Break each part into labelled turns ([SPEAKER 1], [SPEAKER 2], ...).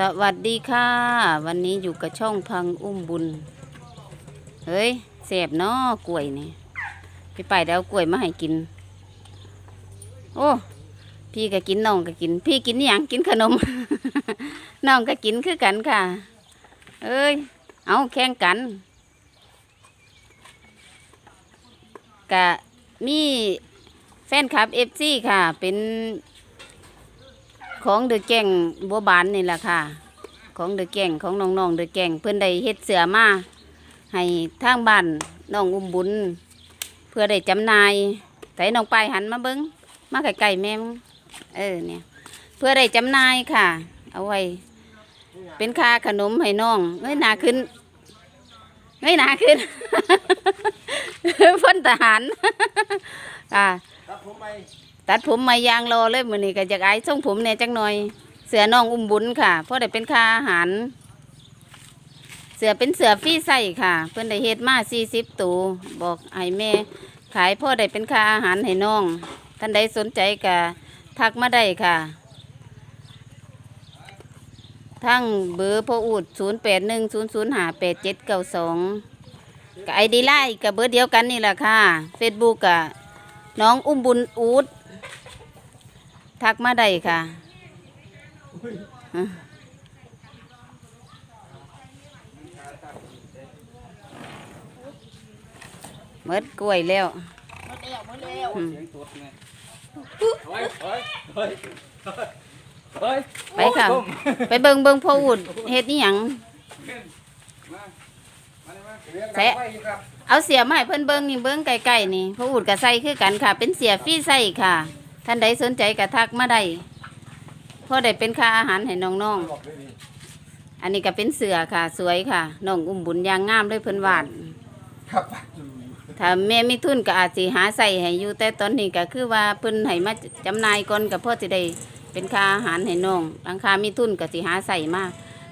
[SPEAKER 1] สวัสดีค่ะ วันนี้อยู่กับช่องพังอุ้มบุญ เฮ้ยเสบเนาะกล้วยนี่พี่ไปเดี๋ยวเอากล้วยมาให้กิน โอ้พี่ก็กินน้องก็กิน พี่กินอย่างกินขนม น้องก็กินคือกันค่ะ เอ้ย เอาแข่งกันกะมีแฟนคลับเอฟซีค่ะ เป็น ของเดอะแก่งบัวบานนี่แหละค่ะ ของเดอะแก่งของน้องๆเดอะแก่งเพื่อนได้เฮ็ดเสือมาให้ทางบ้านน้องอุ้มบุญ เพื่อได้จำหนายแต่น้องไปายหันมาเบิ้งมาไก่ๆแม่มเออเนี่ย เพื่อได้จำหนายค่ะ เอาไว้ เป็นค่าขนมให้น้องเงยหนาขึ้นเงยหนาขึ้นพ้นทหารค่ะ
[SPEAKER 2] ครับผมไป
[SPEAKER 1] ตัดผมมายางรอเลยมือนี้ก็จะไอ้ทรงผมเนี่ยจังหน่อย เสือน้องอุ้มบุญค่ะเพราะได้เป็นค่าอาหาร เสือเป็นเสือฟรีใส่ค่ะ เพื่อนได้เฮ็ดมาสี่สิบตัวบอกให้แม่ ขายพ่อได้เป็นค่าอาหารให้น้อง ท่านใดสนใจก็ทักมาได้ค่ะทั้งเบอร์พ่ออูดศูนย์แปดหนึ่งศูนย์ศูนย์หาแปดเจ็ดเก้าสองกับไอดีไลน์กับเบอร์เดียวกันนี่แหละค่ะ เฟซบุ๊กกับน้องอุ้มบุญอูด ทักมาได้ค่ะเมดกล้วยแล้วอืม
[SPEAKER 2] เสียงตัวไงเฮ้ยเฮ้ยเฮ้ยเฮ้ย
[SPEAKER 1] ไปค่ะ ไปเบิงเบิงพ่ออูดเฮ็ดนี่หยัง
[SPEAKER 2] มามาเลยมาเรียง
[SPEAKER 1] แซะ
[SPEAKER 2] ดังไว้อยู่ครับ
[SPEAKER 1] เอาเสียมาให้เพิ่นเบิ่งนี่เบิ่งไกลๆนี่พระอูดก็ใส่คือกันค่ะ เป็นเสียฟรีใส่ค่ะ ท่านใดสนใจก็ทักมาได้พอได้เป็นค่าอาหารให้น้อง
[SPEAKER 2] บอกเลยนี่
[SPEAKER 1] ๆอันนี้ก็เป็นเสือค่ะ สวยค่ะน้องอุ้มบุญยางงามเลยเพิ่นวาด
[SPEAKER 2] ครับ
[SPEAKER 1] ถ้าแม่มีทุนก็อาจสิหาใส่ให้อยู่แต่ตอนนี้ก็คือว่าเพิ่นให้มาจำหน่ายก่อนก็พอสิได้เป็นค่าอาหารให้น้องหลังคามีทุนก็สิหาใส่มา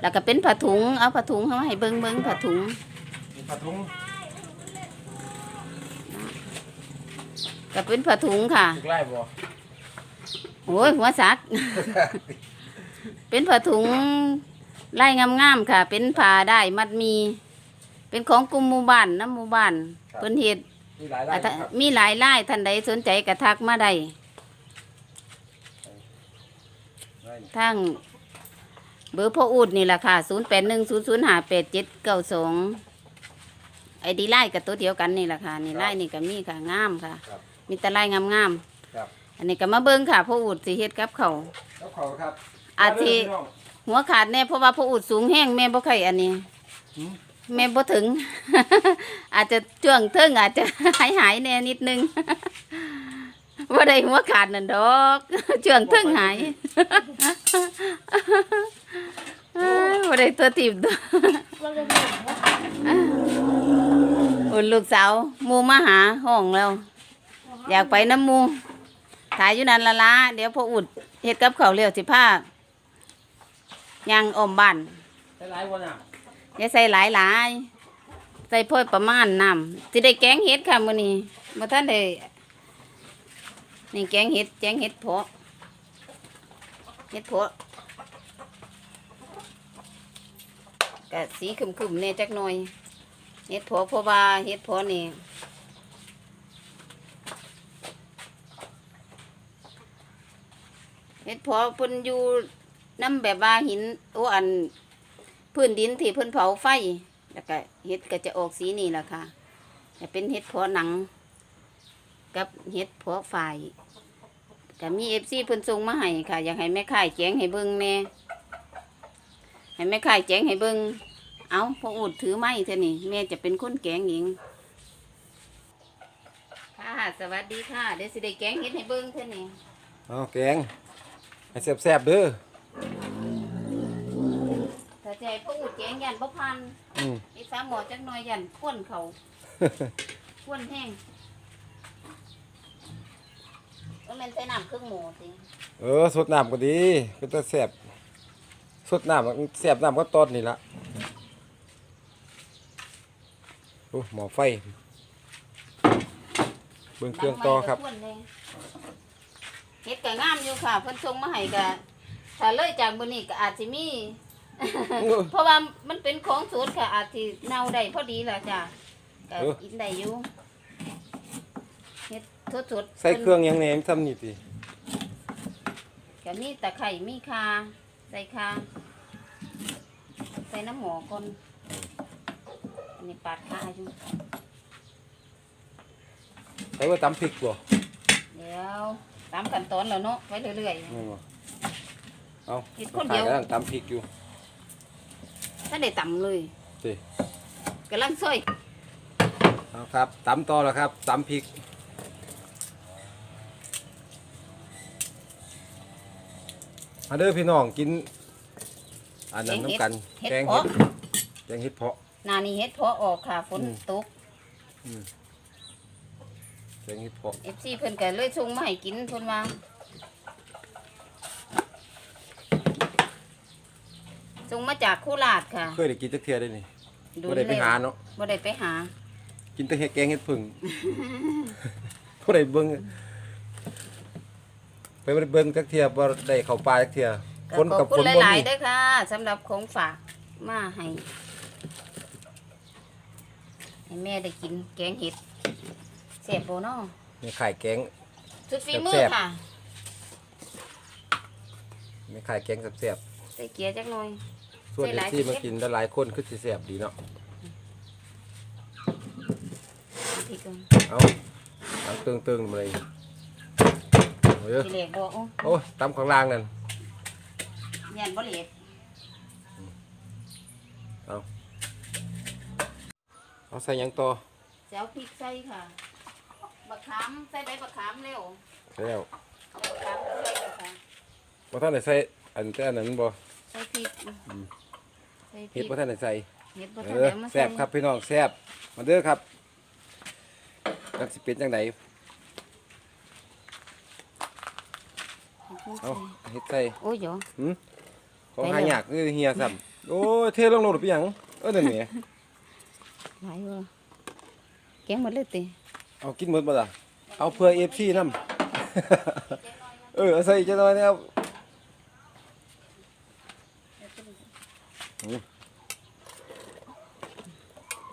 [SPEAKER 1] แล้วก็เป็นผ้าถุงเอาผ้าถุงเฮาให้เบิ่งเบิ่งผ้าถุง
[SPEAKER 2] มีผ้าถุง
[SPEAKER 1] ก็เป็นผ้าถุงค่ะ
[SPEAKER 2] ถูกไล่บ่
[SPEAKER 1] โอ้ยหัวสัก เป็นผ้าถุงไล่งามๆค่ะ เป็นผ้าได้มัดมี เป็นของกลุ่มหมู่บ้านน้ำหมู่บ้านเพิ่นเฮ็ด
[SPEAKER 2] มีหลายลา
[SPEAKER 1] อะ
[SPEAKER 2] ย
[SPEAKER 1] ถ้า
[SPEAKER 2] ครับ
[SPEAKER 1] มีหลายไล่ท่านใดสนใจกระทักมาได้
[SPEAKER 2] ไล่นี่
[SPEAKER 1] ทางเบอร์พ่ออูดนี่แหละค่ะ 0 8 1 0 0 5 8 7 9 2ไอดีไล่กับตัวเดียวกันนี่แหละค่ะ นี่ไล่นี่ก็มีค่ะงามค่ะ
[SPEAKER 2] ครับ
[SPEAKER 1] มีแต่ไล่งาม
[SPEAKER 2] ครับ
[SPEAKER 1] ๆ อันนี้ก็มาเบิ่งค่ะพ่ออูดสิเฮ็ดกับเขาว
[SPEAKER 2] แล้วเขาครับ
[SPEAKER 1] อาทิ
[SPEAKER 2] เพี่น้อง
[SPEAKER 1] หัวขาดแน่เพราะว่าพระอุดสูงแห้งแม่บ่ใครอันนี้
[SPEAKER 2] หืม
[SPEAKER 1] แม่บ่ถึง อาจจะช่วงเทิงอาจจะ หายหายๆแน่นิดนึง ว่าได้หัวขาดนั่นดอก ช่วงเทิงหายว่าได้ตัวตีบตัวอุ่นลูกสาวหมูมาหาห้องแล้ว อยากไปน้ำหมู ถ่ายอยู่นั่นละละเดี๋ยวพออุดเฮ็ดกับเขาวเร็วสิผ้าย่างอมบ้าน
[SPEAKER 2] ใช้หลายวันอะ
[SPEAKER 1] อย่าใส่หลายหลายๆใส่พ่อยประมาณน้ำสิได้แกงเห็ดค่ะมื้อนี้บ่ทันได้นี่แกงเห็ดแกงเห็ดเพาะเห็ดเพาะก็สีขึมๆเนี่ยจักหน่อยเห็ดเพาะเพราะว่าเห็ดเพาะนี่ เห็ดเพาะเพิ่นอยู่น้ำแบบว่าหินโอ้อันพื้นดินที่เพิ่นเผาไฟแล้วก็เห็ดก็จะออกสีนี่แหละค่ะจะเป็นเห็ดเพาะหนัง กับเห็ดเพาะฝ่ายก็มีเอฟซีเพิ่นส่งมาให้ค่ะ อยากให้แม่ข่ายแจงให้เบิ่งแน่ให้แม่ข่ายแจงให้เบิ่งเอาพออุดถือไม้เท่านี่แม่จะเป็นคนแกงเองค่ะสวัสดีค่ะเดี๋ยวสิได้แกงเห็ดให้เบิ่งเท่านี่
[SPEAKER 2] เอาแกง ให้แซ่บๆเด้อ
[SPEAKER 1] ถ้าจะให้พออุดแกงยันบ่พัน
[SPEAKER 2] อืม
[SPEAKER 1] อีสามหมอจักหน่อยยันข้นเขาข้วนแห้งก็มันใส่น้ำเครื่องหมูสิ
[SPEAKER 2] เออสดน้ำก็ดีก็จะแซ่บสดน้ำมันแซ่บน้ำก็ตอดนี่ละโอ้หมอไฟ เบิ่งเครื่องต่อครับา
[SPEAKER 1] งไม้ก็ข้วนแห้ง เฮ็ดก็งามอยู่ค่ะเพิ่นส่งมาให้ก็ถ้าเลยจากมื้อนี้ก็อาจสิมี เพราะว่ามันเป็นของสดค่ะ อาจสิเน่าได้พอดีล่ะจ้ะก็
[SPEAKER 2] เออ
[SPEAKER 1] กินได้อยู่เฮ็ดสดๆ
[SPEAKER 2] ใส่เครื่องหยังแหนมซ้ำนี่ติ
[SPEAKER 1] ก็มีตะไคร่มีคาใส่คาใส่น้ำหมอก่อนอันนี้ปาดคาอยู่
[SPEAKER 2] ใส่ว่าตำพริกบ่
[SPEAKER 1] เดี๋ยว ตามขั้นตอนแล้วเนาะไว้เรื่อย
[SPEAKER 2] แม่นบ่เอา
[SPEAKER 1] เฮ็ดคนเดียว
[SPEAKER 2] ขากำลังตำพริกอยู่
[SPEAKER 1] ๆถ้าได้ต่ำเลย
[SPEAKER 2] ติ
[SPEAKER 1] กำลังซอย
[SPEAKER 2] เอาครับตำต่อแล้วครับตำพริกมาเด้อพี่น้องกิน อันนั้นน้ำกัน
[SPEAKER 1] เฮ็ด
[SPEAKER 2] แกง
[SPEAKER 1] เพาะ
[SPEAKER 2] เห็ดแกงเห็ดเพาะ
[SPEAKER 1] หนานี้เฮ็ดเพาะออกค่ะฝน
[SPEAKER 2] อืม
[SPEAKER 1] ตก
[SPEAKER 2] แก งเห็ดเพาะ
[SPEAKER 1] FC เพิ่นก็เลยส่งมาให้กินเพิ่นว่าส่งมาจากโคราชค่ะ
[SPEAKER 2] เคยได้กินจักเทื่อได้นี่
[SPEAKER 1] ดู
[SPEAKER 2] บ่ได้ไป
[SPEAKER 1] แล้ว
[SPEAKER 2] หาเนาะ
[SPEAKER 1] บ่ได้ไปหา
[SPEAKER 2] กินแต่เห็ดแกงเห็ดผึ่งบ่ได้เบิ่งไปบ่ได้เบิ่งจักเทื่อบ่ได้เข้าป่าจักเทื่อฝน
[SPEAKER 1] ข
[SPEAKER 2] กั
[SPEAKER 1] อ
[SPEAKER 2] บบ
[SPEAKER 1] คุ
[SPEAKER 2] ฝ
[SPEAKER 1] ณ
[SPEAKER 2] นบ่
[SPEAKER 1] หลาย
[SPEAKER 2] มี
[SPEAKER 1] ๆเด้อค่ะสำหรับของฝากมาให้ให้แม่ได้กินแกงเห็ด เสียบโบเนาะ
[SPEAKER 2] มีไข่แกง
[SPEAKER 1] สุดฝีมือ
[SPEAKER 2] แซ่บๆ
[SPEAKER 1] ค่ะ
[SPEAKER 2] มีไข่แกงแซ่บ
[SPEAKER 1] ใส่เกียร์จักหน่อย
[SPEAKER 2] ๆส่วน
[SPEAKER 1] ใส่หลาย
[SPEAKER 2] ที่มา
[SPEAKER 1] สิ
[SPEAKER 2] กินหลายๆคนคือสิแซ่บดีเนาะ
[SPEAKER 1] พี่ก่อน
[SPEAKER 2] เอาตำตึงๆมาเลยเอาเด้อ
[SPEAKER 1] ทีเหล็กบ่โอ้
[SPEAKER 2] โอ้ยตำข้างล่างนั่น
[SPEAKER 1] ยันบ่เหล็ก
[SPEAKER 2] เอาใส่หยังต่อ
[SPEAKER 1] เสียวพริกใส่ค่ะ บักขามใส่ใบบักขามเร็ว
[SPEAKER 2] ใส่แล้ว
[SPEAKER 1] เอาบักขามใส่เลยค่ะ
[SPEAKER 2] บ่ทันได้ใส่อันแต่อันนั้นบ่
[SPEAKER 1] ใส่พริกใส่พริ
[SPEAKER 2] เฮ็ด
[SPEAKER 1] ก
[SPEAKER 2] บ่ทันได้ใส่
[SPEAKER 1] เห็ดบ่
[SPEAKER 2] เอ
[SPEAKER 1] ทัน
[SPEAKER 2] อ
[SPEAKER 1] ได้มา
[SPEAKER 2] แซ่
[SPEAKER 1] ใส่
[SPEAKER 2] บครับพี่น้องแซ่บมาเด้อครับจักสิเป็นจังไดเอาเฮ็ดใส่
[SPEAKER 1] โอ้ยเดี๋ยว
[SPEAKER 2] หืมของ
[SPEAKER 1] ได้
[SPEAKER 2] หา
[SPEAKER 1] เลย
[SPEAKER 2] ยากคือเฮียซ้ำโอ้ยเทลงโลดไปหยังเออนั่นแหม
[SPEAKER 1] หลายว่ะแกงหมดเลยติ
[SPEAKER 2] เอากินหมดบ่ล่ะเอาเพื่อ FC นำเออเอาใส่จังหน่อยนะครับ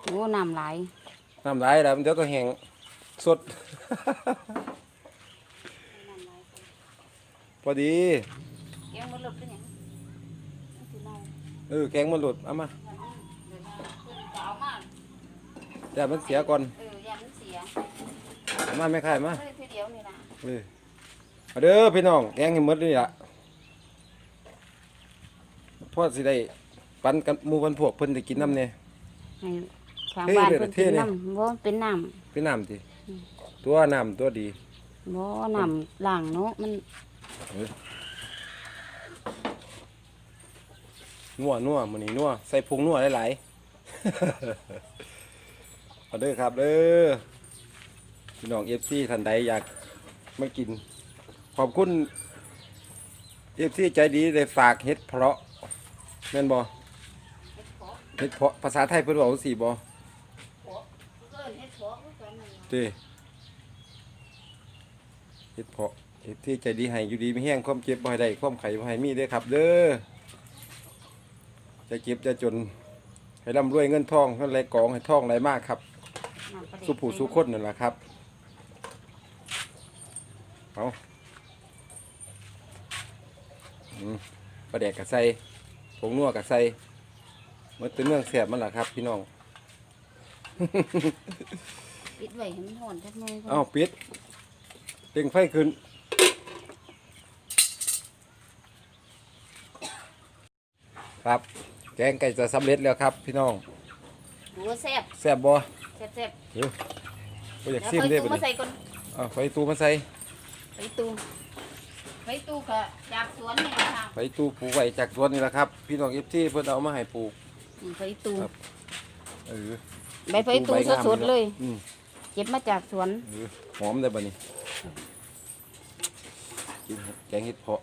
[SPEAKER 1] โอ้น้ำหลาย
[SPEAKER 2] น้ำลายแล้วเดี๋ยวก็แห้งสด พอดี
[SPEAKER 1] แกงมันหลุดเป็นหยังมันสิเน่า
[SPEAKER 2] เออแกงมันหลุดเอามา
[SPEAKER 1] เดี๋ยวนะเพิ่นก็เอามา
[SPEAKER 2] แต่มันเสียก่อน
[SPEAKER 1] เออยามันเสีย
[SPEAKER 2] เอา มาไม่ค่ายมา
[SPEAKER 1] เลยทีเดียวนี่นะ
[SPEAKER 2] เออเอาเด้อพี่น้องแกงให้หมดนี่ล่ะพอสิได้ปันกันหมู่กันพวกเพิ่นได้กินน้ำเนี่ย
[SPEAKER 1] ให้ข้าง
[SPEAKER 2] เท่
[SPEAKER 1] บ้าน
[SPEAKER 2] เลย
[SPEAKER 1] เพิ่น
[SPEAKER 2] เท่
[SPEAKER 1] กิน
[SPEAKER 2] เลย
[SPEAKER 1] น้ำบ่เป็นน้
[SPEAKER 2] เป็นน้ำติตัวน้ำตัวดีำ
[SPEAKER 1] บ่น้ำล้างเนาะมัน
[SPEAKER 2] นัวนัวมื้อนี้นัวใส่ผงนัวหลายๆ เอาเด้อครับเด้อ พี่น้อง FC ท่านใดอยากมากิน ขอบคุณ FC ใจดีได้ฝากเฮ็ดเพราะแม่นบ่
[SPEAKER 1] เฮ็ดเพาะ
[SPEAKER 2] เฮ็ดเพาะภาษาไทยเพิ่นเว้าจังซี่บ่
[SPEAKER 1] เพาะเอิ้นเฮ็ดเพาะคือกันนั่นล่ะ
[SPEAKER 2] เด้เฮ็ดเพาะเฮ็ดที่ใจดีให้อยู่ดีมีแห้งความเจ็บบ่ให้ได้ความไข้บ่ให้มีเด้อครับ เด้อจะเจ็บจะจน ให้ร่ำรวยเงินทองเงินไหลกองให้ทองไหลมากครับ
[SPEAKER 1] น้ำปลาเด็ก
[SPEAKER 2] สุผู้สุคนนั่นล่ะครับ เอาอืมปลาแดกกะใส่ผงนัวกะใส่มันเป็นเมืองแสบมันล่ะครับ พี่น้อง
[SPEAKER 1] ปิดไว้ให้มันร้อนจักหน่อยก่อน
[SPEAKER 2] เอาปิดเต็งไฟขึ้น ครับแกงไก่จะสำเร็จแล้วครับ พี่น้อง
[SPEAKER 1] ดูว่าแซ่บ
[SPEAKER 2] แซ่บบ่
[SPEAKER 1] แซ่บ
[SPEAKER 2] เดี๋ยวบ่อยาก
[SPEAKER 1] ๆแล้ว
[SPEAKER 2] ซิม
[SPEAKER 1] ค่อย
[SPEAKER 2] เด้
[SPEAKER 1] ตู้
[SPEAKER 2] บ่
[SPEAKER 1] มา
[SPEAKER 2] นี่
[SPEAKER 1] ใส่ก่อน
[SPEAKER 2] เอาไฟตู้มาใส่
[SPEAKER 1] ไปตู้ไปตู้ก็จากสวนนี่ล่ะค่ะ
[SPEAKER 2] ไฟตู้ปลูกไว้จากสวนนี่แหละครับ พี่น้อง FT เพิ่นเอามาให้ปลูก
[SPEAKER 1] นี่ไปตู้
[SPEAKER 2] ครับ เออ
[SPEAKER 1] ใบไฟตู้
[SPEAKER 2] ใบงาม
[SPEAKER 1] สดๆเลย
[SPEAKER 2] อืม
[SPEAKER 1] เก็บมาจากสวน
[SPEAKER 2] เออหอมได้บ่นี่กินแกงเห็ดเพาะ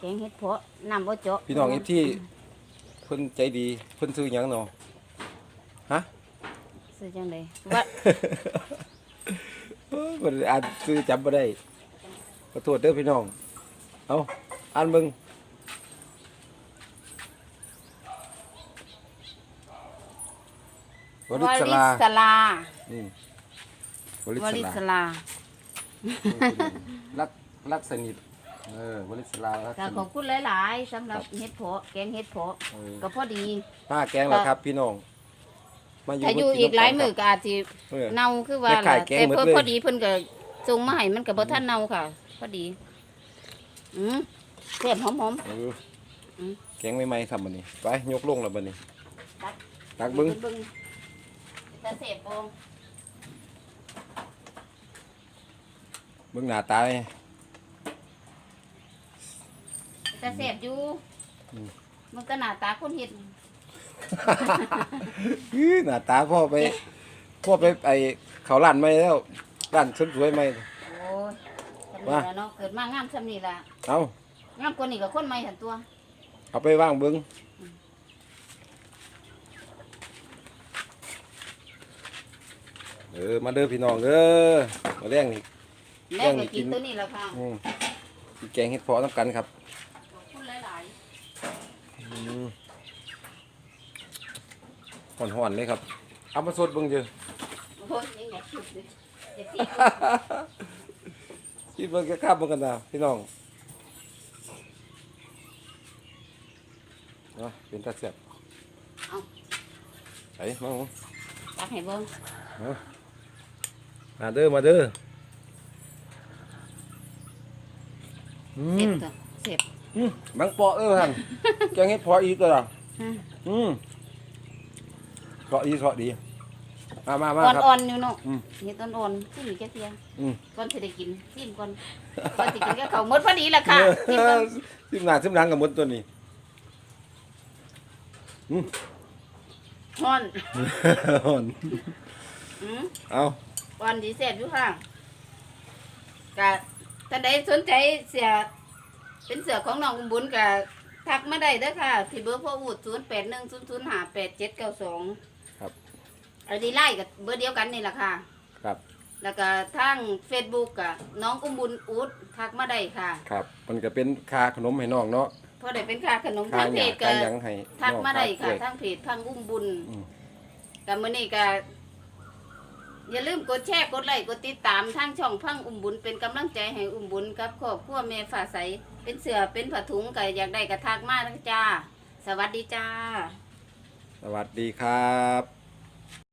[SPEAKER 1] แกงเห็ดเพาะน้ำบ่เจาะ
[SPEAKER 2] พี่น้อง FT เพิ่นใจดีเพิ่นซื้อหยังเนาะฮะ
[SPEAKER 1] ซื้อจังไดว่า
[SPEAKER 2] เอ้ยมันอ่านซื้อจำบ่ได้ ขอโทวเด้อพี่น้อง เอาอันมึงวริศ
[SPEAKER 1] ลาศลา
[SPEAKER 2] วริศ
[SPEAKER 1] ลาลา
[SPEAKER 2] รักรักสนิทเออวริศลารัก
[SPEAKER 1] ขอบคุณหลาย ๆสำหรับเฮ็ดโผาะแกงเฮ็ดโผาะก็พอดี
[SPEAKER 2] มาแกงแล้วครับ พี่น้องมาอยู่
[SPEAKER 1] อยู่อีกหลายมือก็อาจสิ
[SPEAKER 2] เอ
[SPEAKER 1] น่าคือว่า
[SPEAKER 2] แม่ขา
[SPEAKER 1] ต่
[SPEAKER 2] ม
[SPEAKER 1] เพิ่นพอดีเพิ่นก็ ส่งมาให้มันก็บ่ทันเน่าค่ะ พอดี อืมแซ่บหอม
[SPEAKER 2] เอออ
[SPEAKER 1] ม
[SPEAKER 2] แกงใหม่ๆทำบันนี้ ไปยกลงแล้วบันนี้
[SPEAKER 1] ตัก
[SPEAKER 2] ตัก
[SPEAKER 1] ๆ
[SPEAKER 2] เบิ้ง
[SPEAKER 1] เบิ่งแต่แซ่บบ่
[SPEAKER 2] เบิ้งหน้าตาเลย
[SPEAKER 1] แต่แซ่บอยู่
[SPEAKER 2] อืม
[SPEAKER 1] มันก็หน้าตาคนเฮ็ด
[SPEAKER 2] อื้อหน้าตาพ่อไปพ่อไปไอเขาร้านไม่แล้ว ร้านเสริมสวยไม่
[SPEAKER 1] โอ้ยสำ
[SPEAKER 2] ว่า
[SPEAKER 1] นี่ล่ะเนาะ เกิดมางามซำนี่ล่ะ
[SPEAKER 2] เอา
[SPEAKER 1] งามกว่านี้ก็คนใหม่หั่นตัว
[SPEAKER 2] เอาไปว่างเบิ้งเออมาเด้อพี่น้องเด้อมาแรงนี่
[SPEAKER 1] แม่
[SPEAKER 2] ยัง
[SPEAKER 1] ก็
[SPEAKER 2] กิ
[SPEAKER 1] กิ
[SPEAKER 2] น
[SPEAKER 1] นตัวนี้ล่ะค่ะ
[SPEAKER 2] อืมสิแกงเห็ดเพอน้ำกันครับ
[SPEAKER 1] ขอบคุณหลาย
[SPEAKER 2] อืมห่อนๆเลยครับ เอามาสดเบิ่งเจอ
[SPEAKER 1] ๆโอ้ยยังอยากสุดเลยเดี๋ยวสิ
[SPEAKER 2] คิดเบิ่งแค่ข้ามเบิ่งกันนะพี่น้องเนาะเป็นตาเสียบ
[SPEAKER 1] เอา
[SPEAKER 2] ไอ้มาหมู
[SPEAKER 1] ตักให้เบิ่ง
[SPEAKER 2] มาเด้อมาเด้ออื
[SPEAKER 1] เสร็จ
[SPEAKER 2] ม
[SPEAKER 1] ตัวเสร็จ
[SPEAKER 2] อืมบังเปาะเออท่านแกงเห็ดเพออีกตัวละ
[SPEAKER 1] อืม
[SPEAKER 2] อืมเพาะดีเพาะดี มามามาครับ
[SPEAKER 1] อ่อนๆอยู่เนาะ
[SPEAKER 2] อืม
[SPEAKER 1] เฮ็ดอ่อนๆขึ้นอีกแค่เทีย
[SPEAKER 2] อืม
[SPEAKER 1] ก่อนสิได้กินซิมก่อนก่อนสิกินก็เขาวหมดพอดีล่ะค่ะซิมก่อน
[SPEAKER 2] ซิมหน้าซิมหลังกับมดตัวนี้
[SPEAKER 1] ฮ้อน
[SPEAKER 2] อ่อน
[SPEAKER 1] อืม
[SPEAKER 2] เอา
[SPEAKER 1] อ่อนดีแซ่บอยู่ค่ะก็ท่านใดสนใจเสื้อเป็นเสื้อของน้องอุ้มบุญก็ทักมาได้เด้อค่ะ ที่เบอร์พ่ออูด0810058792
[SPEAKER 2] ครับ
[SPEAKER 1] ไอ ดีไลน์กับเบอร์เดียวกันนี่แหละค่ะ
[SPEAKER 2] ครับ
[SPEAKER 1] แล้วก็ทาง Facebook กับน้องอุ้มบุญอูดทักมาได้ค่ะ
[SPEAKER 2] ครับ มันก็เป็นคาขนมให้น้องเนาะ
[SPEAKER 1] เพราะได้เป็นค่าขนม
[SPEAKER 2] คา
[SPEAKER 1] ทาง
[SPEAKER 2] ห
[SPEAKER 1] เพ
[SPEAKER 2] ยา
[SPEAKER 1] จก็
[SPEAKER 2] คาหยังให้
[SPEAKER 1] ทัก
[SPEAKER 2] น้อง
[SPEAKER 1] มาได้
[SPEAKER 2] ฝ
[SPEAKER 1] ค่ะ
[SPEAKER 2] ด้วย
[SPEAKER 1] ทางเพจทางอุ้มบุญ
[SPEAKER 2] อืม
[SPEAKER 1] กับมื้อนี้ก็อย่าลืมกดแชร์กดไลค์กดติดตามทางช่องพังอุ้มบุญเป็นกำลังใจให้อุ้มบุญกับครอบครัวแม่ฝ่าใสเป็นเสือเป็นผ้าถุงก็อยากได้กระทักมาแล้วจ้า สวัสดีจ้า
[SPEAKER 2] สวัสดีครับ